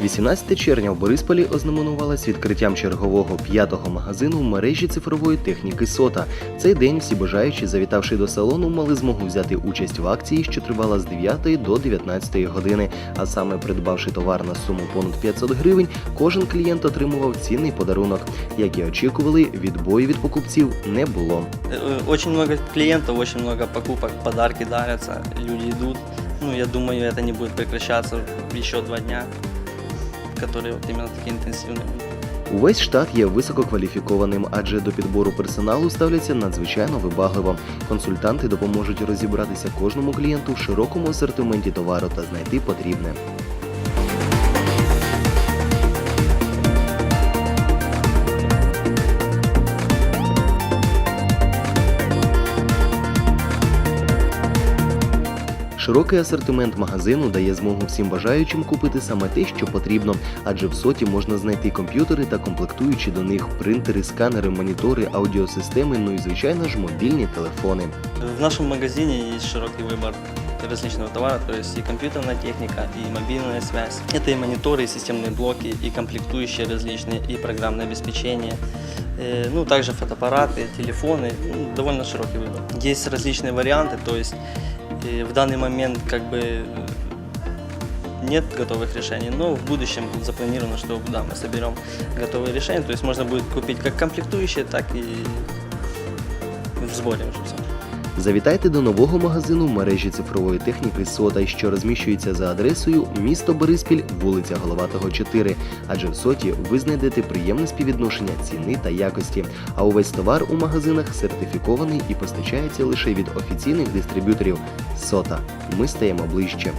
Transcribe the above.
18 червня в Борисполі ознаменувалась відкриттям чергового п'ятого магазину в мережі цифрової техніки Сота. Цей день всі бажаючі, завітавши до салону, мали змогу взяти участь в акції, що тривала з 9 до 19 години. А саме придбавши товар на суму понад 500 гривень, кожен клієнт отримував цінний подарунок. Як і очікували, відбою від покупців не було. Очень много клиентов, очень много покупок, подарки дарятся, люди идут. Ну, я думаю, это не будет прекращаться еще два дня, которые вот именно такие интенсивные. Увесь штат є висококваліфікованим, адже до підбору персоналу ставляться надзвичайно вибагливо. Консультанти допоможуть розібратися кожному клієнту в широкому асортименті товару та знайти потрібне. Широкий асортимент магазину дає змогу всім бажаючим купити саме те, що потрібно, адже в соті можна знайти комп'ютери та комплектуючі до них принтери, сканери, монітори, аудіосистеми, ну і звичайно ж мобільні телефони. В нашем магазине есть широкий выбор различного товара, то есть и компьютерная техника, и мобильная связь. Это и мониторы, и системные блоки, и комплектующие различные, и программное обеспечение. Э, Ну, также фотоаппараты, телефоны, ну, довольно широкий выбор. Есть различные варианты, то есть э, в данный момент как бы нет готовых решений, но в будущем запланировано, что да, мы соберем готовые решения, то есть можно будет купить как комплектующие, так и в сборе уже все. Завітайте до нового магазину мережі цифрової техніки Сота, що розміщується за адресою місто Бориспіль, вулиця Головатого 4. Адже в соті ви знайдете приємне співвідношення ціни та якості. А увесь товар у магазинах сертифікований і постачається лише від офіційних дистриб'юторів. Сота. Ми стаємо ближче.